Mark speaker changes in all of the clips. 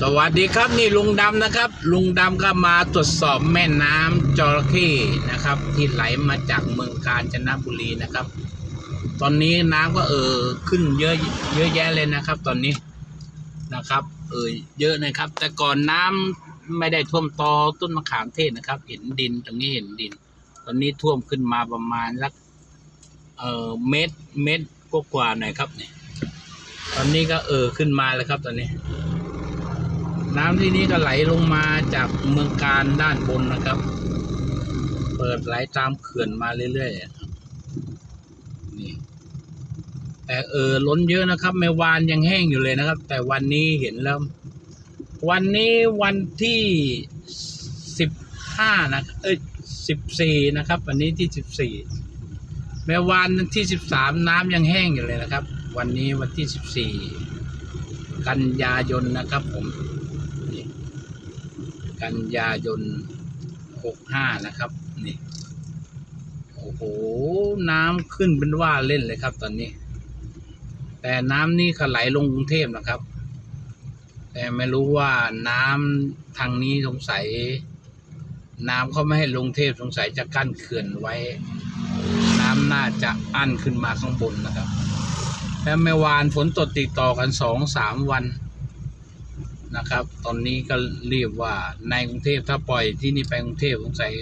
Speaker 1: สวัสดีครับนี่ลุงดำนะครับ ลุงดำก็มาตรวจสอบแม่น้ำจระเข้นะครับ ที่ไหลมาจากเมืองกาญจนบุรีนะครับ ตอนนี้น้ำก็เออขึ้นเยอะเยอะแยะเลยนะครับ ตอนนี้นะครับ เออเยอะนะครับ แต่ก่อนน้ำไม่ได้ท่วมตอต้นมะขามเทศนะครับ เห็นดินตรงนี้เห็นดิน ตอนนี้ท่วมขึ้นมาประมาณสักเออเมตรเมตรกว่าหน่อยครับเนี่ย ตอนนี้ก็เออขึ้นมาแล้วครับตอนนี้ น้ำที่นี่ก็ไหลลงมาจากเมืองการด้านบนนะครับ เปิดไหลตามเขื่อนมาเรื่อยๆครับนี่แต่เออล้นเยอะนะครับไม่วานยังแห้งอยู่เลยนะครับ แต่วันนี้เห็นแล้ว วันนี้วันที่สิบห้านะเอ้ยสิบสี่นะครับ วันนี้ที่สิบสี่แม้วานที่สิบสามน้ำยังแห้งอยู่เลยนะครับ วันนี้วันที่สิบสี่กันยายนนะครับผมนี่กันยายนหกห้านะครับนี่โอ้โห น้ำขึ้นเป็นว่าเล่นเลยครับตอนนี้ แต่น้ำนี่ก็ไหลลงกรุงเทพนะครับ แต่ไม่รู้ว่าน้ำทางนี้สงสัย น้ำเขาไม่ให้ลงเทพสงสัยจะกั้นเขื่อนไว้ น้ำน่าจะอั้นขึ้นมาข้างบนนะครับ แล้วเมื่อวานฝนตกติดต่อกันสองสามวันนะครับ ตอนนี้ก็เรียกว่าในกรุงเทพถ้าปล่อยที่นี่ไปกรุงเทพสงสัย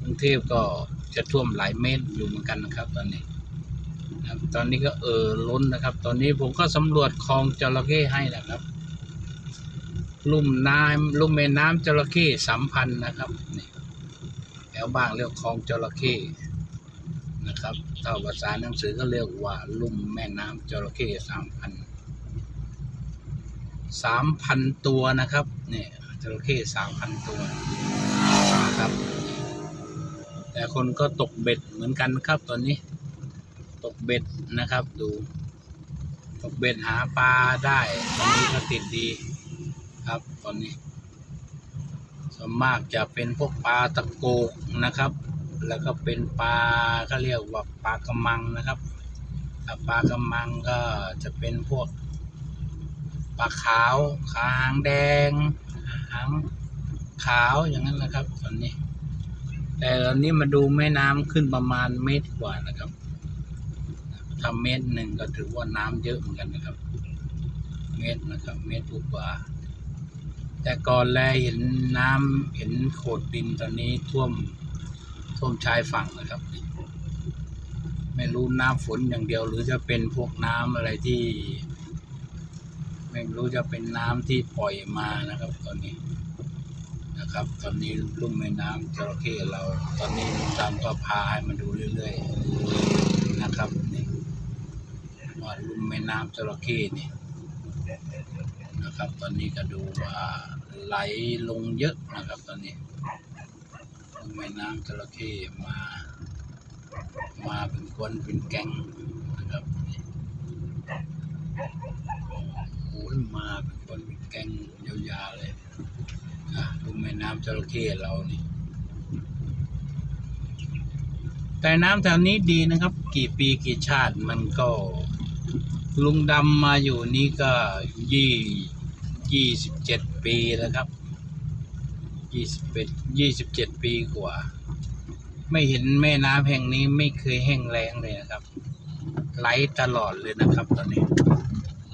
Speaker 1: กรุงเทพก็จะท่วมหลายเมตรอยู่เหมือนกันนะครับ ตอนนี้นะครับตอนนี้ก็เออล้นนะครับ ตอนนี้ผมก็สำรวจคลองจระเข้ให้นะครับ ลุ่มน้ำลุ่มแม่น้ำจระเข้สัมพันธ์นะครับแถวบ้างเรียกคลองจระเข้ นะครับถ้าภาษาหนังสือก็เรียกว่าลุ่มแม่น้ำจระเข้สามพันสามพันตัวนะครับเนี่ยจระเข้สามพันตัวนะครับ แต่คนก็ตกเบ็ดเหมือนกันครับตอนนี้ ตกเบ็ดนะครับดู ตกเบ็ดหาปลาได้ตอนนี้ก็ติดดีครับตอนนี้ส่วนมากจะเป็นพวกปลาตะโกกนะครับ แล้วก็เป็นปลาก็เรียกว่าปลากระมังนะครับปลากระมังก็จะเป็นพวกปลาขาวขาหางแดงหางขาวอย่างนั้นนะครับ ตอนนี้ แต่ตอนนี้มาดูแม่น้ำขึ้นประมาณเมตรกว่านะครับถ้าเมตรหนึ่งก็ถือว่าน้ำเยอะเหมือนกันนะครับ เมตรนะครับ เมตรกว่า แต่ก่อนแลเห็นน้ำเห็นโขดดินตอนนี้ท่วม ท่วมชายฝั่งนะครับ ไม่รู้น้ำฝนอย่างเดียว หรือจะเป็นพวกน้ำอะไรที่ ไม่รู้จะเป็นน้ำที่ปล่อยมานะครับ ตอนนี้นะครับ ตอนนี้ลุ่มแม่น้ำจระเข้เรา ตอนนี้ลุงตามก็พาให้มาดูเรื่อย ๆ นะครับนี่ว่าลุ่มแม่น้ำจระเข้นี่นะครับ ตอนนี้ก็ดูว่าไหลลงเยอะนะครับ ตอนนี้ แม่น้ำจระเข้มา มาเป็นคนเป็นแก๊งนะครับโอ้ยมาเป็นคนเป็นแก๊งยาวๆเลยนะดูแม่น้ำจระเข้เรานี่ แต่น้ำแถวนี้ดีนะครับ กี่ปีกี่ชาติมันก็ลุงดำมาอยู่นี่ก็ยี่ยี่สิบเจ็ดปีแล้วครับ ยี่สิบเอ็ดยี่สิบเจ็ดปีกว่า ไม่เห็นแม่น้ำแห่งนี้ไม่เคยแห้งแล้งเลยนะครับ ไหลตลอดเลยนะครับตอนนี้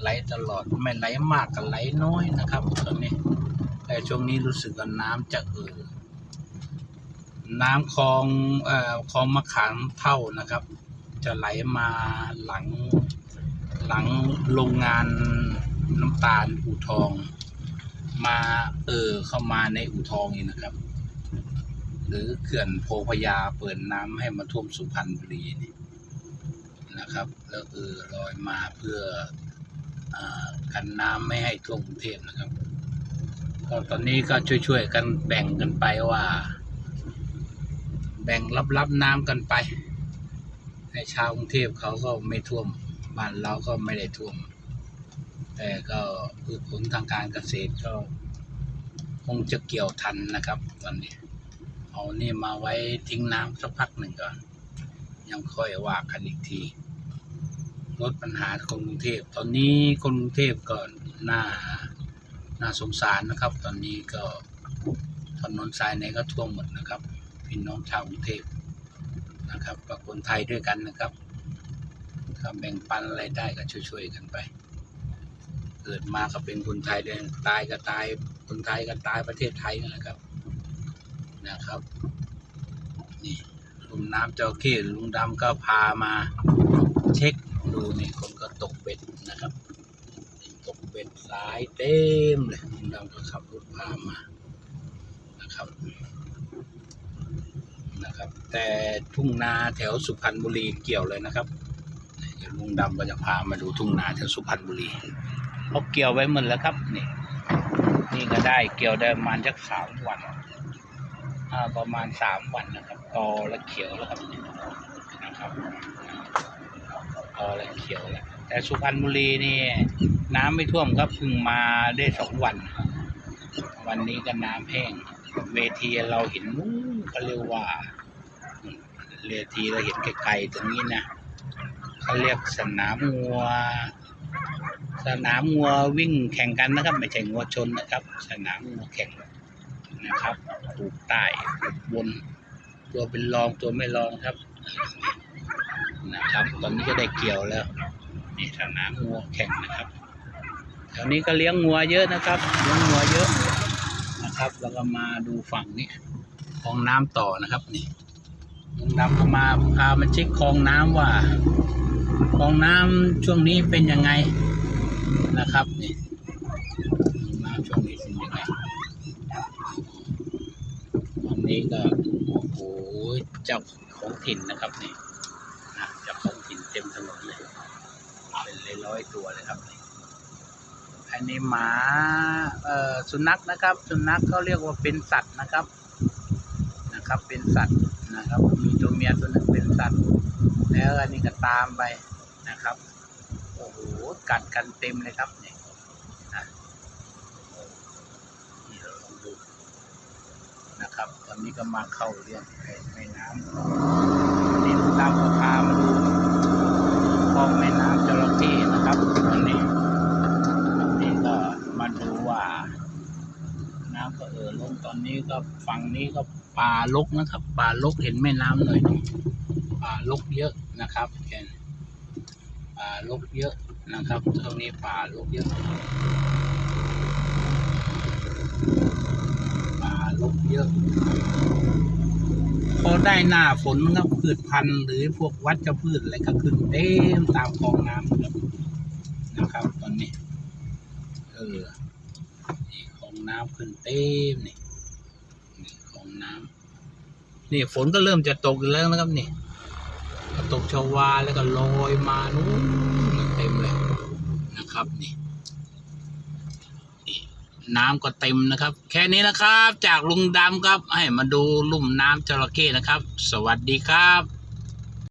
Speaker 1: ไหลตลอดไม่ไหลมากก็ไหลน้อยนะครับตอนนี้ แต่ช่วงนี้รู้สึกว่าน้ำจะเออน้ำคลองเอ่อคลองมะขามเท่านะครับ จะไหลมาหลังหลังโรงงานน้ำตาลอู่ทอง มาเออเข้ามาในอู่ทองนี่นะครับ หรือเขื่อนโพพยาเปิดน้ำให้มาท่วมสุพรรณบุรีนี่นะครับ แล้วเออลอยมาเพื่ออกันน้ำไม่ให้ท่วมกรุงเทพนะครับก็ตอนนี้ก็ช่วยๆกันแบ่งกันไปว่า แบ่งรับๆน้ำกันไปให้ชาวกรุงเทพเขาก็ไม่ท่วมบ้านเราก็ไม่ได้ท่วม แต่ก็พืชผลทางการเกษตรก็ คงจะเกี่ยวทันนะครับ ตอนนี้ เอานี่มาไว้ทิ้งน้ำสักพักหนึ่งก่อน ยังค่อยว่ากันอีกทีลดปัญหาคนกรุงเทพ ตอนนี้คนกรุงเทพก็น่าน่าสงสารนะครับ ตอนนี้ก็ถนนสายไหนก็ท่วมหมดนะครับพี่น้องชาวกรุงเทพนะครับกับคนไทยด้วยกันนะครับถ้าแบ่งปันอะไรได้ก็ช่วยๆกันไป เกิดมาก็เป็นคนไทยเดินตายก็ตายคนไทยก็ตายประเทศไทยนั่นแหละครับ นะครับ นี่ลุงน้ำเจ้าเข้ลุงดำก็พามาเช็คดูนี่คนก็ตกเบ็ดนะครับ ตกเบ็ดสายเต็มเลยลุงดำก็ขับรถพามานะครับนะครับ แต่ทุ่งนาแถวสุพรรณบุรีเกี่ยวเลยนะครับเดี๋ยวลุงดำก็จะพามาดูทุ่งนาแถวสุพรรณบุรี เขาเกี่ยวไว้หมดแล้วครับนี่นี่ก็ได้เกี่ยวได้ประมาณสักสามวันประมาณสามวันนะครับตอและเขียวแล้วครับนะครับตอและเขียวแล้วแต่สุพรรณบุรีนี่น้ำไม่ท่วมครับเพิ่งมาได้สองวัน วันนี้ก็น้ำแห้งเวทีเราเห็นนู้นก็เรียกว่าเวทีเราเห็นไกลๆตรงนี้นะเขาเรียกสนามงัว สนามงัววิ่งแข่งกันนะครับ ไม่ใช่งัวชนนะครับ สนามงัวแข่งนะครับปลูกใต้ปลูกบน ตัวเป็นรองตัวไม่รองครับ นะครับ ตอนนี้ก็ได้เกี่ยวแล้วนี่สนามงัวแข่งนะครับแถวนี้ก็เลี้ยงงัวเยอะนะครับ เลี้ยงงัวเยอะนะครับ แล้วก็มาดูฝั่งนี้คลองน้ำต่อนะครับนี่ลุงดำก็มาพามาเช็คคลองน้ำว่าคลองน้ำช่วงนี้เป็นยังไง นะครับนี่น้ำช่วงนี้เป็นยังไงวันนี้ก็โอ้โหเจ้าของถิ่นนะครับนี่นะเจ้าของถิ่นเต็มถนนเลยเป็นร้อยตัวเลยครับอันนี้หมาเอ่อสุนัขนะครับ สุนัขเขาเรียกว่าเป็นสัตว์นะครับนะครับ เป็นสัตว์นะครับ มีตัวเมียตัวหนึ่งเป็นสัตว์ แล้วอันนี้ก็ตามไปนะครับ โอ้โหกัดกันเต็มเลยครับเนี่นะนี่เราลองดูนะครับ ตอนนี้ก็มาเข้าเรื่องแม่น้ำนนี้ลุงตามก็พามาดูคลองแม่น้ำจระเข้นะครับวันนี้วันนี้ก็มาดูว่าน้ำก็เออลงตอนนี้ก็ฝั่งนี้ก็ป่าลกนะครับ ป่าลกเห็นแม่น้ำหน่อยนึงป่าลกเยอะนะครับแกน ป่าลกเยอะนะครับ ตรงนี้ป่าลกเยอะ ป่าลกเยอะพอได้หน้าฝนครับพืชพันธุ์หรือพวกวัชพืชอะไรก็ขึ้นเต็มตามคลองน้ำครับนะครับ ตอนนี้ เออนี่คลองน้ำขึ้นเต็มนี่นี่คลองน้ำนี่ฝนก็เริ่มจะตกอีกแล้วนะครับนี่ ก็ตกชวาแล้วก็ลอยมานู้นเต็มเลยนะครับนี่น้ำก็เต็มนะครับ แค่นี้นะครับ จากลุงดำครับ ให้มาดูลุ่มน้ำจระเข้นะครับ สวัสดีครับ